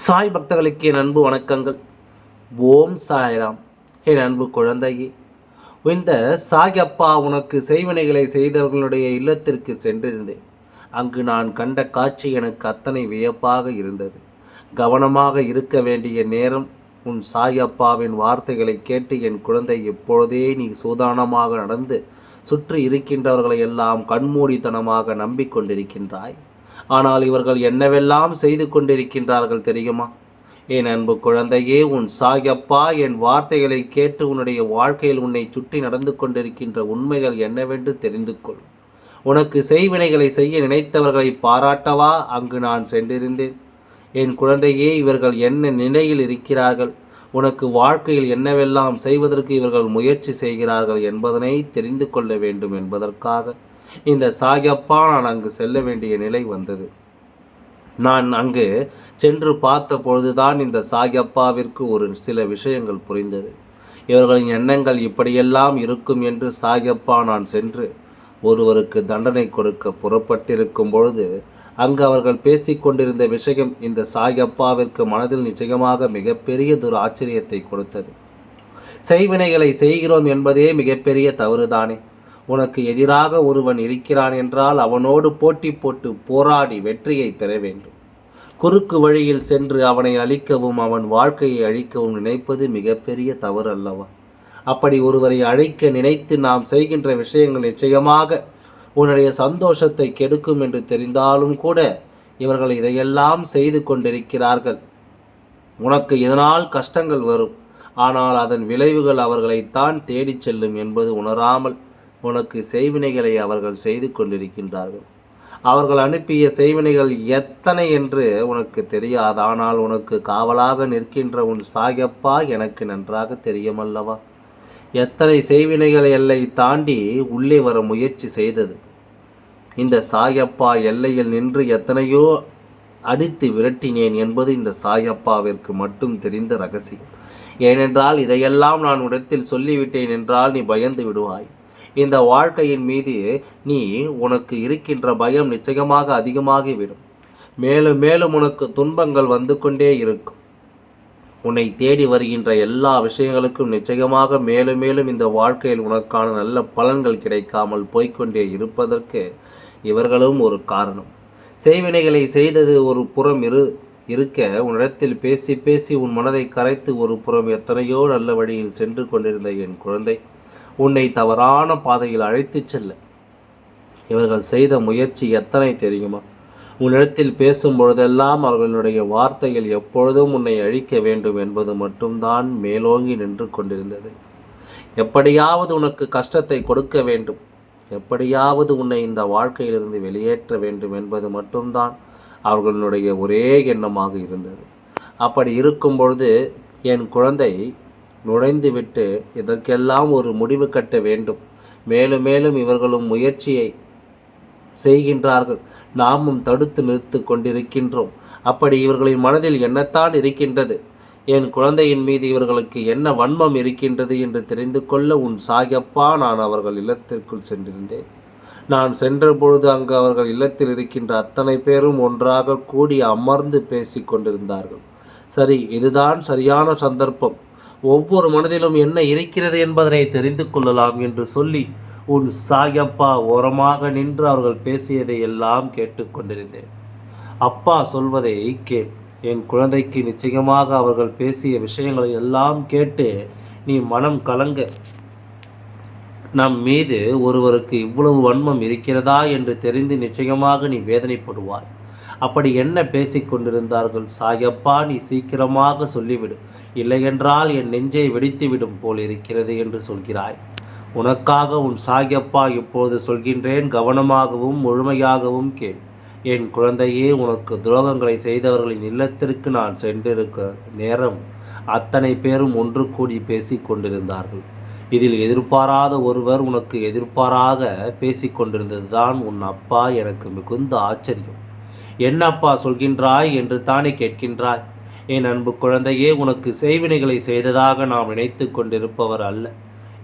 சாய் பக்தர்களுக்கு என் அன்பு வணக்கங்கள். ஓம் சாய்ராம். என் அன்பு குழந்தையே இந்த சாய் அப்பா உனக்கு செய்வினைகளை செய்தவர்களுடைய இல்லத்திற்கு சென்றிருந்தேன். அங்கு நான் கண்ட காட்சி எனக்கு அத்தனை வியப்பாக இருந்தது. கவனமாக இருக்க வேண்டிய நேரம் உன் சாய் அப்பாவின் வார்த்தைகளை கேட்டு என் குழந்தை எப்பொழுதே நீ சூதானமாக நடந்து சுற்றி இருக்கின்றவர்களை எல்லாம் கண்மூடித்தனமாக நம்பிக்கொண்டிருக்கின்றாய். ஆனால் இவர்கள் என்னவெல்லாம் செய்து கொண்டிருக்கின்றார்கள் தெரியுமா? என் அன்பு குழந்தையே உன் சாயப்பா என் வார்த்தைகளை கேட்டு உன்னுடைய வாழ்க்கையில் உன்னை சுற்றி நடந்து கொண்டிருக்கின்ற உண்மைகள் என்னவென்று தெரிந்து கொள். உனக்கு செய்வினைகளை செய்ய நினைத்தவர்களை பாராட்டவா? அங்கு நான் சென்றிருந்தேன். என் குழந்தையே இவர்கள் என்ன நிலையில் இருக்கிறார்கள்? உனக்கு வாழ்க்கையில் என்னவெல்லாம் செய்வதற்கு இவர்கள் முயற்சி செய்கிறார்கள் என்பதனை தெரிந்து கொள்ள வேண்டும் என்பதற்காக. இந்த சாயப்பா நான் அங்கு செல்ல வேண்டிய நிலை வந்தது. நான் அங்கு சென்று பார்த்த பொழுதுதான் இந்த சாயப்பாவிற்கு ஒரு சில விஷயங்கள் புரிந்தது. இவர்களின் எண்ணங்கள் இப்படியெல்லாம் இருக்கும் என்று சாயப்பா நான் சென்று ஒருவருக்கு தண்டனை கொடுக்க புறப்பட்டிருக்கும் பொழுது அங்கு அவர்கள் பேசிக்கொண்டிருந்த விஷயம் இந்த சாயப்பாவிற்கு மனதில் நிச்சயமாக மிகப்பெரியதொரு ஆச்சரியத்தை கொடுத்தது. செய்வினைகளை செய்கிறோம் என்பதே மிகப்பெரிய தவறுதானே. உனக்கு எதிராக ஒருவன் இருக்கிறான் என்றால் அவனோடு போட்டி போட்டு போராடி வெற்றியை பெற வேண்டும். குறுக்கு வழியில் சென்று அவனை அழிக்கவும் அவன் வாழ்க்கையை அழிக்கவும் நினைப்பது மிகப்பெரிய தவறு அல்லவா அப்படி ஒருவரை அழிக்க நினைத்து நாம் செய்கின்ற விஷயங்கள் நிச்சயமாக உன்னுடைய சந்தோஷத்தை கெடுக்கும் என்று தெரிந்தாலும் கூட இவர்கள் இதையெல்லாம் செய்து கொண்டிருக்கிறார்கள். உனக்கு இதனால் கஷ்டங்கள் வரும்? ஆனால் அதன் விளைவுகள் அவர்களைத்தான் தேடிச் செல்லும் என்பது உணராமல் உனக்கு செய்வினைகளை அவர்கள் செய்து கொண்டிருக்கின்றார்கள். அவர்கள் அனுப்பிய செய்வினைகள் எத்தனை என்று உனக்கு தெரியாது. ஆனால் உனக்கு காவலாக நிற்கின்ற உன் சாயப்பா எனக்கு நன்றாக தெரியுமல்லவா? எத்தனை செய்வினைகள் எல்லை தாண்டி உள்ளே வர முயற்சி செய்தது. இந்த சாயப்பா எல்லையில் நின்று எத்தனையோ அடித்து விரட்டினேன் என்பது இந்த சாயப்பாவிற்கு மட்டும் தெரிந்த ரகசியம். ஏனென்றால் இதையெல்லாம் நான் உடத்தில் சொல்லிவிட்டேன் என்றால் நீ பயந்து விடுவாய். இந்த வாழ்க்கையின் மீது நீ உனக்கு இருக்கின்ற பயம் நிச்சயமாக அதிகமாகிவிடும். மேலும் மேலும் உனக்கு துன்பங்கள் வந்து கொண்டே இருக்கும். உன்னை தேடி வருகின்ற எல்லா விஷயங்களுக்கும் நிச்சயமாக மேலும் மேலும் இந்த வாழ்க்கையில் உனக்கான நல்ல பலன்கள் கிடைக்காமல் போய்கொண்டே இருப்பதற்கு இவர்களும் ஒரு காரணம். செய்வினைகளை செய்தது ஒரு புறம் இரு இருக்க உன்னிடத்தில் பேசி பேசி உன் மனதை கரைத்து ஒரு புறம் எத்தனையோ நல்ல வழியில் சென்று கொண்டிருந்த என் குழந்தை. உன்னை தவறான பாதையில் அழைத்துச் செல்ல. இவர்கள் செய்த முயற்சி எத்தனை தெரியுமா? உன்னிடத்தில் பேசும் பொழுதெல்லாம் அவர்களுடைய வார்த்தைகள் எப்பொழுதும் உன்னை அழிக்க வேண்டும் என்பது மட்டும்தான் மேலோங்கி நின்று கொண்டிருந்தது. எப்படியாவது உனக்கு கஷ்டத்தை கொடுக்க வேண்டும். எப்படியாவது உன்னை இந்த வாழ்க்கையிலிருந்து வெளியேற்ற வேண்டும் என்பது மட்டும்தான் அவர்களுடைய ஒரே எண்ணமாக இருந்தது. அப்படி இருக்கும் பொழுது என் குழந்தை நுழைந்துவிட்டு இதற்கெல்லாம் ஒரு முடிவு கட்ட வேண்டும். மேலும் மேலும் இவர்களும் முயற்சியை செய்கின்றார்கள். நாமும் தடுத்து நிறுத்து கொண்டிருக்கின்றோம். அப்படி இவர்களின் மனதில் என்னத்தான் இருக்கின்றது? என் குழந்தையின் மீது இவர்களுக்கு என்ன வன்மம் இருக்கின்றது என்று தெரிந்து கொள்ள உன் சாயப்பா நான் அவர்கள் இல்லத்திற்குள் சென்றிருந்தேன். நான் சென்றபொழுது அங்கு அவர்கள் இல்லத்தில் இருக்கின்ற அத்தனை பேரும் ஒன்றாக கூடி அமர்ந்து பேசிக் கொண்டிருந்தார்கள். சரி இதுதான் சரியான சந்தர்ப்பம். ஒவ்வொரு மனதிலும் என்ன இருக்கிறது என்பதனை தெரிந்து கொள்ளலாம் என்று சொல்லி உன் சாயப்பா ஓரமாக நின்று அவர்கள் பேசியதை எல்லாம் கேட்டுக்கொண்டிருந்தேன் அப்பா சொல்வதை கேள். என் குழந்தைக்கு நிச்சயமாக அவர்கள் பேசிய விஷயங்களை எல்லாம் கேட்டு நீ மனம் கலங்க. நம் மீது ஒருவருக்கு இவ்வளவு வன்மம் இருக்கிறதா என்று தெரிந்து நிச்சயமாக நீ வேதனைப்படுவாய். அப்படி என்ன பேசிக்கொண்டிருந்தார்கள் சாயப்பா நீ சீக்கிரமாக சொல்லிவிடு. இல்லையென்றால் என் நெஞ்சை வெடித்துவிடும் போல் இருக்கிறது என்று சொல்கிறாய். உனக்காக உன் சாயப்பா இப்போது சொல்கின்றேன். கவனமாகவும் முழுமையாகவும் கேள். என் குழந்தையே உனக்கு துரோகங்களை செய்தவர்களின் இல்லத்திற்கு நான் சென்றிருக்க நேரம் அத்தனை பேரும் ஒன்று கூடி பேசிக் கொண்டிருந்தார்கள். இதில் எதிர்பாராத ஒருவர் உனக்கு எதிர்பாராக பேசிக்கொண்டிருந்ததுதான் தான் உன் அப்பா. எனக்கு மிகுந்த ஆச்சரியம். என்னப்பா சொல்கின்றாய் என்று தானே கேட்கின்றாய். என் அன்பு குழந்தையே உனக்கு செய்வினைகளை செய்ததாக நாம் நினைத்து கொண்டிருப்பவர் அல்ல.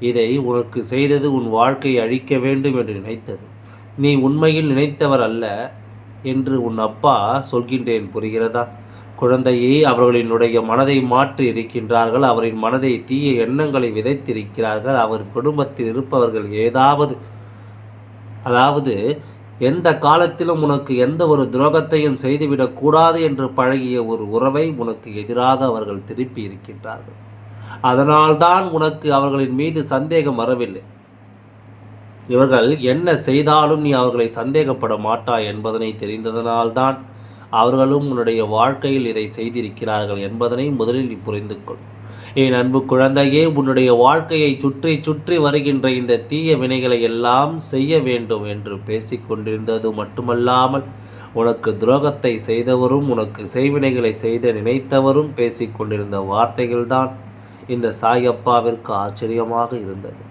இதை உனக்கு செய்தது உன் வாழ்க்கையை அழிக்க வேண்டும் என்று நினைத்தது. நீ உண்மையில் நினைத்தவர் அல்ல என்று உன் அப்பா சொல்கின்றேன் புரிகிறதா? குழந்தையை அவர்களினுடைய மனதை மாற்றி இருக்கின்றார்கள். அவரின் மனதை தீய எண்ணங்களை விதைத்திருக்கிறார்கள். அவர் குடும்பத்தில் இருப்பவர்கள் ஏதாவது அதாவது எந்த காலத்திலும் உனக்கு எந்த ஒரு துரோகத்தையும் செய்துவிடக் கூடாது என்று பழகிய ஒரு உறவை உனக்கு எதிராக அவர்கள் திருப்பி இருக்கின்றார்கள். அதனால்தான் உனக்கு அவர்களின் மீது சந்தேகம் வரவில்லை. இவர்கள் என்ன செய்தாலும் நீ அவர்களை சந்தேகப்பட மாட்டாய் என்பதனை தெரிந்ததனால்தான் அவர்களும் உன்னுடைய வாழ்க்கையில் இதை செய்திருக்கிறார்கள் என்பதனை முதலில் நீ புரிந்து கொள் என் அன்பு குழந்தையே உன்னுடைய வாழ்க்கையை சுற்றி சுற்றி வருகின்ற இந்த தீய வினைகளை எல்லாம் செய்ய வேண்டும் என்று பேசிக்கொண்டிருந்தது மட்டுமல்லாமல் உனக்கு துரோகத்தை செய்தவரும் உனக்கு செய்வினைகளை செய்த நினைத்தவரும் பேசிக்கொண்டிருந்த வார்த்தைகள்தான் இந்த சாயப்பாவிற்கு ஆச்சரியமாக இருந்தது.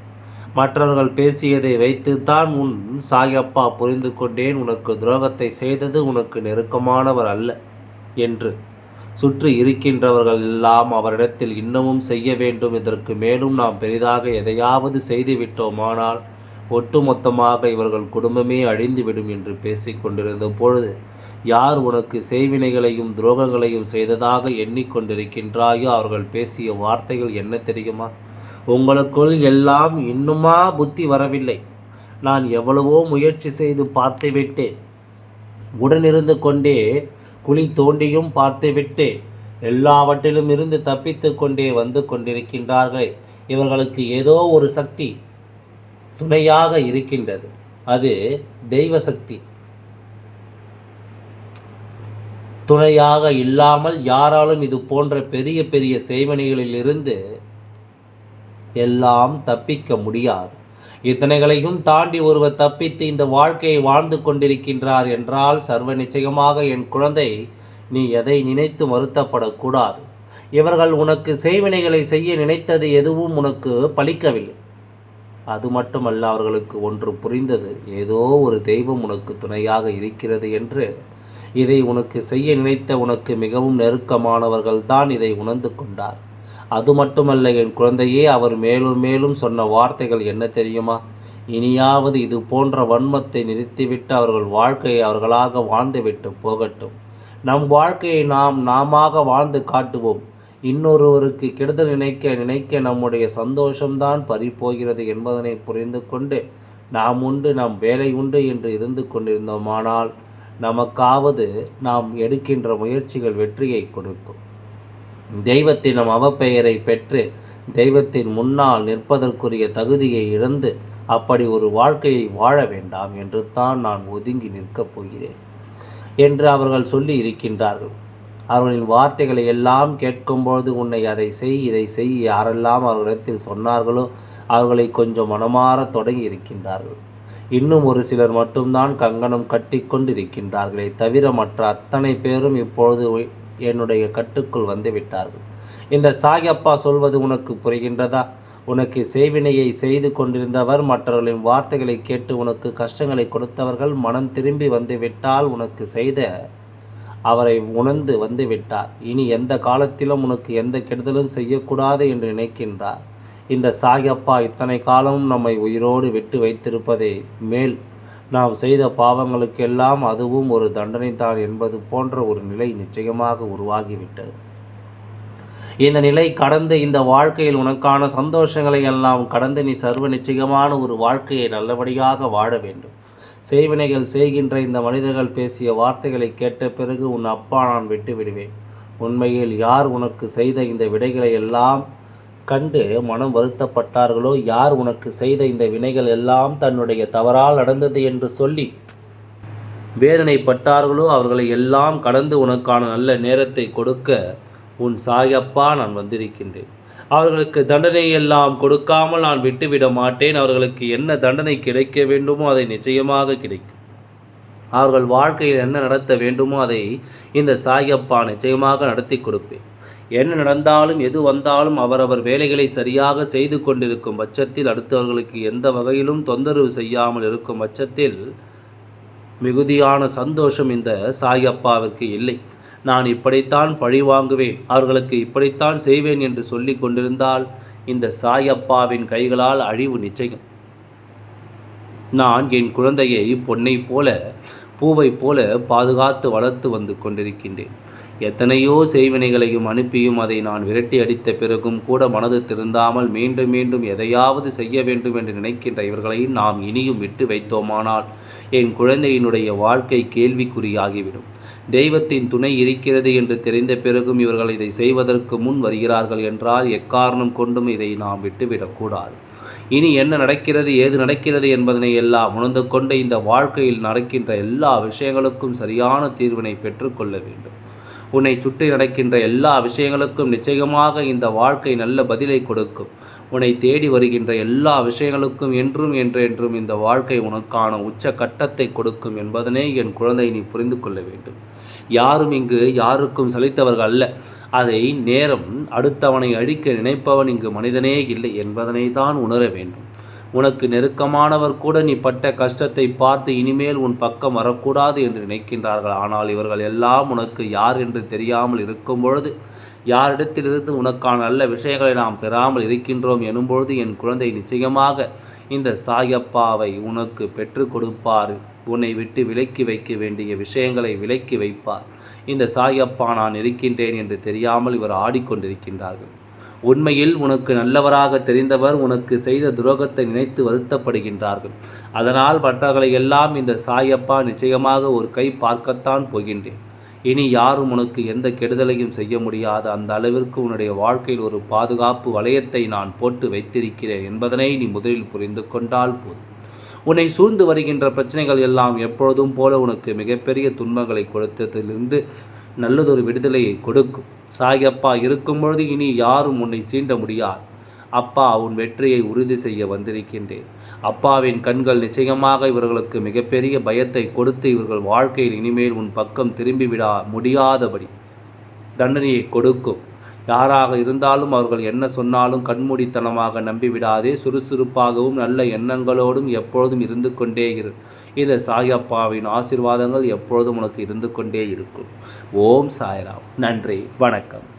மற்றவர்கள் பேசியதை வைத்துத்தான் உன் சாயப்பா புரிந்து கொண்டேன். உனக்கு துரோகத்தை செய்தது உனக்கு நெருக்கமானவர் அல்ல என்று சுற்றி இருக்கின்றவர்கள் எல்லாம் அவரிடத்தில் இன்னமும் செய்ய வேண்டும். இதற்கு மேலும் நாம் பெரிதாக எதையாவது செய்துவிட்டோமானால் ஒட்டுமொத்தமாக இவர்கள் குடும்பமே அழிந்துவிடும் என்று பேசிக்கொண்டிருந்த பொழுது யார் உனக்கு செய்வினைகளையும் துரோகங்களையும் செய்ததாக எண்ணிக்கொண்டிருக்கின்றாயோ அவர்கள் பேசிய வார்த்தைகள் என்ன தெரியுமா? உங்களுக்குள் எல்லாம் இன்னுமா புத்தி வரவில்லை. நான் எவ்வளவோ முயற்சி செய்து பார்த்து விட்டேன் உடனிருந்து கொண்டே குழி தோண்டியும் பார்த்துவிட்டு எல்லாவற்றிலும் இருந்து தப்பித்து கொண்டே வந்து கொண்டிருக்கின்றார்கள். இவர்களுக்கு ஏதோ ஒரு சக்தி துணையாக இருக்கின்றது. அது தெய்வ சக்தி துணையாக இல்லாமல் யாராலும் இது போன்ற பெரிய பெரிய செய்வனைகளில் இருந்து எல்லாம் தப்பிக்க முடியாது. இத்தனைகளையும் தாண்டி ஒருவர் தப்பித்து இந்த வாழ்க்கையை வாழ்ந்து கொண்டிருக்கின்றார் என்றால் சர்வ நிச்சயமாக என் குழந்தை நீ எதை நினைத்து வருத்தப்படக்கூடாது. இவர்கள் உனக்கு செய்வினைகளை செய்ய நினைத்தது எதுவும் உனக்கு பலிக்கவில்லை அது மட்டுமல்ல அவர்களுக்கு ஒன்று புரிந்தது ஏதோ ஒரு தெய்வம் உனக்கு துணையாக இருக்கிறது என்று. இதை உனக்கு செய்ய நினைத்த உனக்கு மிகவும் நெருக்கமானவர்கள் தான் இதை உணர்ந்து கொண்டார். அது மட்டுமல்ல என் குழந்தையே அவர் மேலும் மேலும் சொன்ன வார்த்தைகள் என்ன தெரியுமா? இனியாவது இது போன்ற வன்மத்தை நிறுத்திவிட்டு அவர்கள் வாழ்க்கையை அவர்களாக வாழ்ந்துவிட்டு போகட்டும். நம் வாழ்க்கையை நாம் நாமாக வாழ்ந்து காட்டுவோம். இன்னொருவருக்கு கெடுதல் நினைக்க நினைக்க நம்முடைய சந்தோஷம்தான் பறிப்போகிறது என்பதனை புரிந்து கொண்டு நாம் உண்டு நம் வேலை உண்டு என்று இருந்து கொண்டிருந்தோமானால் நமக்காவது நாம் எடுக்கின்ற முயற்சிகள் வெற்றியை கொடுக்கும். தெய்வத்தினம் அவப்பெயரை பெற்று தெய்வத்தின் முன்னால் நிற்பதற்குரிய தகுதியை இழந்து அப்படி ஒரு வாழ்க்கையை வாழ வேண்டாம் என்று தான் நான் ஒதுங்கி நிற்கப் போகிறேன் என்று அவர்கள் சொல்லி இருக்கின்றார்கள். அவர்களின் வார்த்தைகளை எல்லாம் கேட்கும்பொழுது உன்னை அதை செய் இதை செய் யாரெல்லாம் அவர்களிடத்தில் சொன்னார்களோ அவர்களை கொஞ்சம் மனமாற தொடங்கி இருக்கின்றார்கள். இன்னும் ஒரு சிலர் மட்டும்தான் கங்கணம் கட்டி கொண்டிருக்கின்றார்களே தவிர மற்ற அத்தனை பேரும் இப்பொழுது என்னுடைய கட்டுக்குள் வந்து விட்டார்கள். இந்த சாயப்பா சொல்வது உனக்கு புரிகின்றதா? உனக்கு செய்வினையை செய்து கொண்டிருந்தவர் மற்றவர்களின் வார்த்தைகளை கேட்டு உனக்கு கஷ்டங்களை கொடுத்தவர்கள் மனம் திரும்பி வந்து விட்டால் உனக்கு செய்த அவரை உணர்ந்து வந்து விட்டார். இனி எந்த காலத்திலும் உனக்கு எந்த கெடுதலும் செய்யக்கூடாது என்று நினைக்கின்றார். இந்த சாயப்பா இத்தனை காலமும் நம்மை உயிரோடு விட்டு வைத்திருப்பதை மேல். நாம் செய்த பாவங்களுக்கெல்லாம் அதுவும் ஒரு தண்டனை தான் என்பது போன்ற ஒரு நிலை நிச்சயமாக உருவாகிவிட்டது. இந்த நிலை கடந்து இந்த வாழ்க்கையில் உனக்கான சந்தோஷங்களை எல்லாம் கடந்து நீ சர்வ நிச்சயமான ஒரு வாழ்க்கையை நல்லபடியாக வாழ வேண்டும். செய்வினைகள் செய்கின்ற இந்த மனிதர்கள் பேசிய வார்த்தைகளை கேட்ட பிறகு உன் அப்பா நான் விட்டு விடுவேன் உண்மையில் யார் உனக்கு செய்த இந்த விடைகளை எல்லாம் கண்டு மனம் வருத்தப்பட்டார்களோ? யார் உனக்கு செய்த இந்த வினைகள் எல்லாம் தன்னுடைய தவறால் நடந்தது என்று சொல்லி வேதனைப்பட்டார்களோ? அவர்களை எல்லாம் கடந்து உனக்கான நல்ல நேரத்தை கொடுக்க உன் சாயப்பா நான் வந்திருக்கின்றேன். அவர்களுக்கு தண்டனை எல்லாம் கொடுக்காமல் நான் விட்டுவிட மாட்டேன். அவர்களுக்கு என்ன தண்டனை கிடைக்க வேண்டுமோ அதை நிச்சயமாக கிடைக்கும். அவர்கள் வாழ்க்கையில் என்ன நடத்த வேண்டுமோ அதை இந்த சாயப்பா நிச்சயமாக நடத்தி கொடுப்பேன். என்ன நடந்தாலும் எது வந்தாலும் அவரவர் வேலைகளை சரியாக செய்து கொண்டிருக்கும் பட்சத்தில் அடுத்தவர்களுக்கு எந்த வகையிலும் தொந்தரவு செய்யாமல் இருக்கும் பட்சத்தில் மிகுதியான சந்தோஷம் இந்த சாயப்பாவிற்கு இல்லை. நான் இப்படித்தான் பழி வாங்குவேன் அவர்களுக்கு இப்படித்தான் செய்வேன் என்று சொல்லி கொண்டிருந்தால் இந்த சாயப்பாவின் கைகளால் அழிவு நிச்சயம். நான் என் குழந்தையை பொன்னை போல பூவை போல பாதுகாத்து வளர்த்து வந்து கொண்டிருக்கின்றேன். எத்தனையோ செய்வினைகளையும் அனுப்பியும் அதை நான் விரட்டி அடித்த பிறகும் கூட மனது திருந்தாமல் மீண்டும் மீண்டும் எதையாவது செய்ய வேண்டும் என்று நினைக்கின்ற இவர்களை நாம் இனியும் விட்டு வைத்தோமானால் என் குழந்தையினுடைய வாழ்க்கை கேள்விக்குறியாகிவிடும். தெய்வத்தின் துணை இருக்கிறது என்று தெரிந்த பிறகும் இவர்கள் இதை செய்வதற்கு முன் வருகிறார்கள் என்றால் எக்காரணம் கொண்டும் இதை நாம் விட்டுவிடக்கூடாது. இனி என்ன நடக்கிறது ஏது நடக்கிறது என்பதனை எல்லாம் உணர்ந்து கொண்டு இந்த வாழ்க்கையில் நடக்கின்ற எல்லா விஷயங்களுக்கும் சரியான தீர்வினை பெற்றுக்கொள்ள வேண்டும். உன்னை சுற்றி நடக்கின்ற எல்லா விஷயங்களுக்கும் நிச்சயமாக இந்த வாழ்க்கை நல்ல பதிலை கொடுக்கும். உன்னை தேடி வருகின்ற எல்லா விஷயங்களுக்கும் என்றும் என்றென்றும் இந்த வாழ்க்கை உனக்கான உச்ச கட்டத்தை கொடுக்கும் என்பதனே என் குழந்தை நீ புரிந்து கொள்ள வேண்டும். யாரும் இங்கு யாருக்கும் சலித்தவர்கள் அல்ல. அதை நேரம் அடுத்தவனை அழிக்க நினைப்பவன் இங்கு மனிதனே இல்லை என்பதனை தான் உணர வேண்டும். உனக்கு நெருக்கமானவர் கூட நீ பட்ட கஷ்டத்தை பார்த்து இனிமேல் உன் பக்கம் வரக்கூடாது என்று நினைக்கின்றார்கள். ஆனால் இவர்கள் எல்லாம் உனக்கு யார் என்று தெரியாமல் இருக்கும் பொழுது யாரிடத்திலிருந்து உனக்கான நல்ல விஷயங்களை நாம் பெறாமல் இருக்கின்றோம் எனும்பொழுது என் குழந்தை நிச்சயமாக இந்த சாயப்பாவை உனக்கு பெற்று கொடுப்பார். உன்னை விட்டு விலக்கி வைக்க வேண்டிய விஷயங்களை விலக்கி வைப்பார். இந்த சாயப்பா நான் இருக்கின்றேன் என்று தெரியாமல் இவர் ஆடிக்கொண்டிருக்கின்றார்கள். உண்மையில் உனக்கு நல்லவராக தெரிந்தவர் உனக்கு செய்த துரோகத்தை நினைத்து வருத்தப்படுகின்றார்கள். அதனால் மற்றவர்களை எல்லாம் இந்த சாயப்பா நிச்சயமாக ஒரு கை பார்க்கத்தான் போகின்றேன். இனி யாரும் உனக்கு எந்த கெடுதலையும் செய்ய முடியாத அந்த அளவிற்கு உன்னுடைய வாழ்க்கையில் ஒரு பாதுகாப்பு வளையத்தை நான் போட்டு வைத்திருக்கிறேன் என்பதனை நீ முதலில் புரிந்து கொண்டால் போதும். உன்னை சூழ்ந்து வருகின்ற பிரச்சனைகள் எல்லாம் எப்பொழுதும் போல உனக்கு மிகப்பெரிய துன்பங்களை கொடுத்ததிலிருந்து நல்லதொரு விடுதலையை கொடுக்கும். சாயப்பா இருக்கும் பொழுது இனி யாரும் உன்னை சீண்ட முடியாது. அப்பா உன் வெற்றியை உறுதி செய்ய வந்திருக்கின்றேன். அப்பாவின் கண்கள் நிச்சயமாக இவர்களுக்கு மிகப்பெரிய பயத்தை கொடுத்து இவர்கள் வாழ்க்கையில் இனிமேல் உன் பக்கம் திரும்பிவிடா முடியாதபடி தண்டனையை கொடுக்கும். யாராக இருந்தாலும் அவர்கள் என்ன சொன்னாலும் கண்மூடித்தனமாக நம்பிவிடாதே சுறுசுறுப்பாகவும் நல்ல எண்ணங்களோடும் எப்பொழுதும் இருந்து கொண்டே இரு. இந்த சாயப்பாவின் ஆசிர்வாதங்கள் எப்பொழுதும் உனக்கு இருந்து கொண்டே இருக்கும். ஓம் சாய்ராம். நன்றி. வணக்கம்.